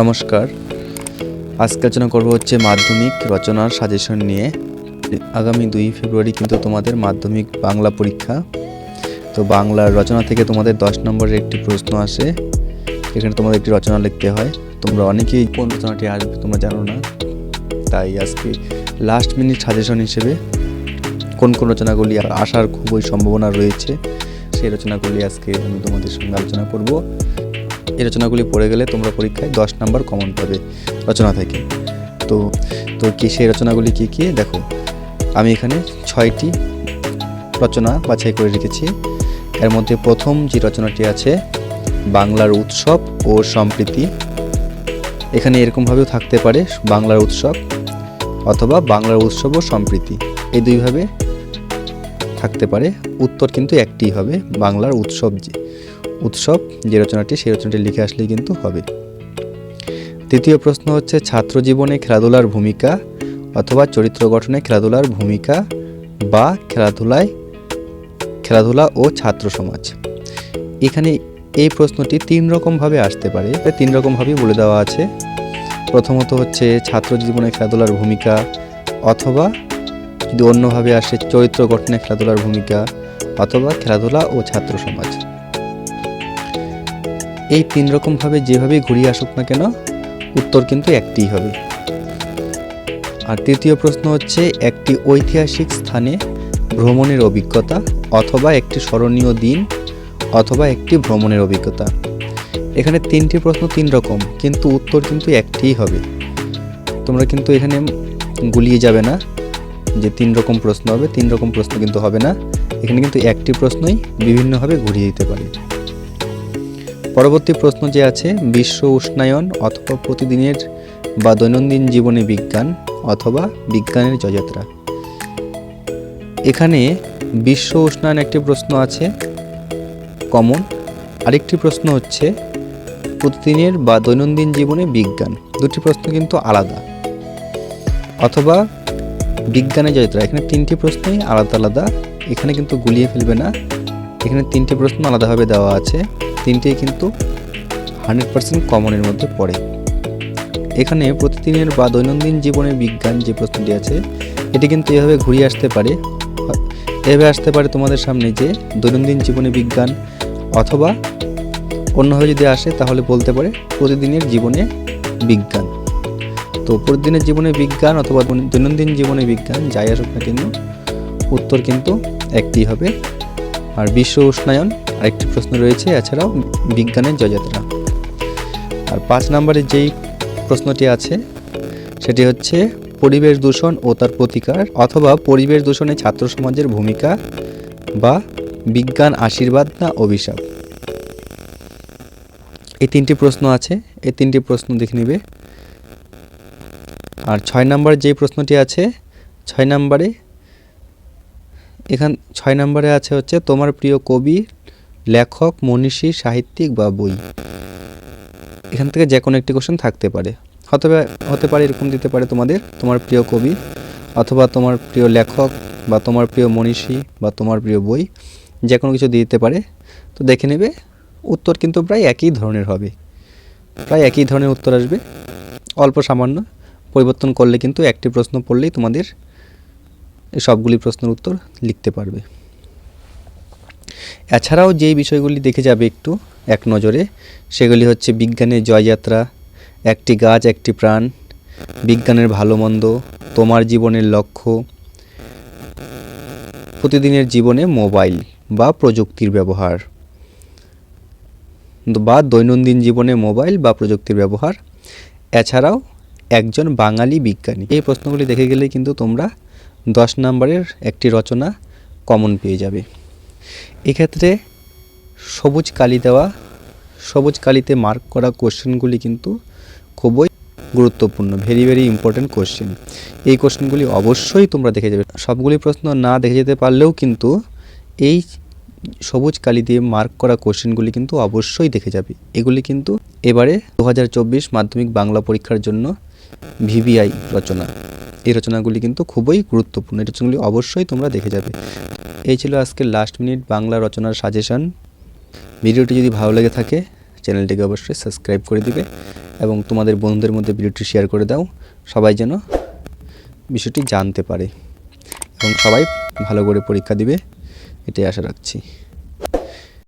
নমস্কার। আজকে আলোচনা করব হচ্ছে মাধ্যমিক রচনার সাজেশন নিয়ে। আগামী দুই ফেব্রুয়ারি কিন্তু তোমাদের মাধ্যমিক বাংলা পরীক্ষা। তো বাংলার রচনা থেকে তোমাদের দশ নম্বরের একটি প্রশ্ন আসে। এখানে তোমাদের একটি রচনা লিখতে হয়। তোমরা অনেকেই কোন রচনাটি আসবে তোমরা জানো না। তাই আজকে লাস্ট মিনিট সাজেশন হিসেবে কোন কোন রচনাগুলি আসার খুবই সম্ভাবনা রয়েছে, সেই রচনাগুলি আজকে আমি তোমাদের সঙ্গে আলোচনা করব। এই রচনাগুলি পড়ে গেলে তোমরা পরীক্ষায় দশ নাম্বার কমন পাবে, রচনা থেকে। তো তো কি সেই রচনাগুলি কী কী? দেখো, আমি এখানে ছয়টি রচনা বাছাই করে রেখেছি। এর মধ্যে প্রথম যে রচনাটি আছে, বাংলার উৎসব ও সম্প্রীতি। এখানে এরকমভাবেও থাকতে পারে বাংলার উৎসব অথবা বাংলার উৎসব ও সম্প্রীতি। এই দুইভাবে থাকতে পারে। উত্তর কিন্তু একটি হবে, বাংলার উৎসব যে উৎসব, যে রচনাটি, সেই রচনাটি লিখে আসলেই কিন্তু হবে। তৃতীয় প্রশ্ন হচ্ছে ছাত্র জীবনে খেলাধুলার ভূমিকা অথবা চরিত্র গঠনে খেলাধুলার ভূমিকা বা খেলাধুলায় খেলাধুলা ও ছাত্র সমাজ। এখানে এই প্রশ্নটি তিন রকমভাবে আসতে পারে তিন রকমভাবেই বলে দেওয়া আছে। প্রথমত হচ্ছে ছাত্র জীবনে খেলাধুলার ভূমিকা অথবা যদি অন্যভাবে আসে, চরিত্র গঠনে খেলাধুলার ভূমিকা অথবা খেলাধুলা ও ছাত্র সমাজ। এই তিন রকমভাবে যেভাবে ঘুরিয়ে আসুক না কেন, উত্তর কিন্তু একটিই হবে। আর তৃতীয় প্রশ্ন হচ্ছে, একটি ঐতিহাসিক স্থানে ভ্রমণের অভিজ্ঞতা অথবা একটি স্মরণীয় দিন অথবা একটি ভ্রমণের অভিজ্ঞতা। এখানে তিনটি প্রশ্ন তিন রকম, কিন্তু উত্তর কিন্তু একটিই হবে। তোমরা কিন্তু এখানে গুলিয়ে যাবে না যে তিন রকম প্রশ্ন হবে, তিন রকম প্রশ্ন কিন্তু হবে না। এখানে কিন্তু একটি প্রশ্নই বিভিন্নভাবে ঘুরিয়ে দিতে পারে। পরবর্তী প্রশ্ন যে আছে, বিশ্ব উষ্ণায়ন অথবা প্রতিদিনের বা দৈনন্দিন জীবনে বিজ্ঞান অথবা বিজ্ঞানের জয়যাত্রা এখানে বিশ্ব উষ্ণায়ন একটি প্রশ্ন আছে, কমন। আরেকটি প্রশ্ন হচ্ছে, প্রতিদিনের বা দৈনন্দিন জীবনে বিজ্ঞান। দুটি প্রশ্ন কিন্তু আলাদা। অথবা বিজ্ঞানের জয়যাত্রা এখানে তিনটি প্রশ্নই আলাদা আলাদা, এখানে কিন্তু গুলিয়ে ফেলবে না। এখানে তিনটি প্রশ্ন আলাদাভাবে দেওয়া আছে। তিনটেই কিন্তু হান্ড্রেড পার্সেন্ট কমনের মধ্যে পড়ে। এখানে প্রতিদিনের বা দৈনন্দিন জীবনের বিজ্ঞান যে প্রশ্নটি আছে, এটি কিন্তু এভাবে ঘুরিয়ে আসতে পারে। এভাবে আসতে পারে তোমাদের সামনে যে দৈনন্দিন জীবনে বিজ্ঞান অথবা অন্যভাবে যদি আসে, তাহলে বলতে পারে প্রতিদিনের জীবনে বিজ্ঞান। তো প্রতিদিনের জীবনে বিজ্ঞান অথবা দৈনন্দিন জীবনে বিজ্ঞান, যাই আসুক না কেন, উত্তর কিন্তু একটি হবে আর বিশ্ব উষ্ণায়ন আরেকটি প্রশ্ন রয়েছে, এছাড়াও বিজ্ঞানের জয়যাত্রা। আর পাঁচ নম্বরে যেই প্রশ্নটি আছে, সেটি হচ্ছে, পরিবেশ দূষণ ও তার প্রতিকার অথবা পরিবেশ দূষণে ছাত্র সমাজের ভূমিকা বা বিজ্ঞান আশীর্বাদ না অভিশাপ। এই তিনটি প্রশ্ন আছে, এই তিনটি প্রশ্ন দেখে নেবে। আর ছয় নম্বর যে প্রশ্নটি আছে, ছয় নম্বরে, এখান, ছয় নম্বরে আছে হচ্ছে, তোমার প্রিয় কবি লেখক, মনীষী, সাহিত্যিক বা বই। এখান থেকে যে কোনো একটি কোশ্চেন থাকতে পারে। হতে হতে পারে, এরকম দিতে পারে তোমাদের, তোমার প্রিয় কবি অথবা তোমার প্রিয় লেখক বা তোমার প্রিয় মনীষী বা তোমার প্রিয় বই যে কোনো কিছু দিতে পারে। তো দেখে নেবে, উত্তর কিন্তু প্রায় একই ধরনের হবে। প্রায় একই ধরনের উত্তর আসবে। অল্প সামান্য, পরিবর্তন করলে কিন্তু একটি প্রশ্ন পড়লেই তোমাদের সবগুলি প্রশ্নের উত্তর লিখতে পারবে। এছাড়াও যেই বিষয়গুলি দেখে যাবে একটু, এক নজরে, সেগুলি হচ্ছে বিজ্ঞানের জয়যাত্রা, একটি গাছ, একটি প্রাণ, বিজ্ঞানের ভালো মন্দ, তোমার জীবনের লক্ষ্য, প্রতিদিনের জীবনে মোবাইল বা প্রযুক্তির ব্যবহার, বা দৈনন্দিন জীবনে মোবাইল বা প্রযুক্তির ব্যবহার। এছাড়াও একজন বাঙালি বিজ্ঞানী। এই প্রশ্নগুলি দেখে গেলেই কিন্তু তোমরা দশ নম্বরের একটি রচনা কমন পেয়ে যাবে। এক্ষেত্রে সবুজ কালি দেওয়া, সবুজ কালিতে মার্ক করা কোশ্চেনগুলি কিন্তু খুবই গুরুত্বপূর্ণ ভেরি ভেরি ইম্পর্ট্যান্ট কোশ্চেন এই কোশ্চেনগুলি অবশ্যই তোমরা দেখে যাবে। সবগুলি প্রশ্ন না দেখে যেতে পারলেও কিন্তু এই সবুজ কালি দিয়ে মার্ক করা কোশ্চেনগুলি কিন্তু অবশ্যই দেখে যাবে। এগুলি কিন্তু এবারে দু হাজার চব্বিশ মাধ্যমিক বাংলা পরীক্ষার জন্য ভিভিআই রচনা। এই রচনাগুলি কিন্তু খুবই গুরুত্বপূর্ণ। এই রচনাগুলি অবশ্যই তোমরা দেখে যাবে। এই ছিল আজকের লাস্ট মিনিট বাংলা রচনার সাজেশন ভিডিওটি যদি ভালো লেগে থাকে চ্যানেলটিকে অবশ্যই সাবস্ক্রাইব করে দিবে এবং তোমাদের বন্ধুদের মধ্যে ভিডিওটি শেয়ার করে দাও। সবাই যেন বিষয়টি জানতে পারে এবং সবাই ভালো করে পরীক্ষা দিবে, এটাই আশা রাখছি।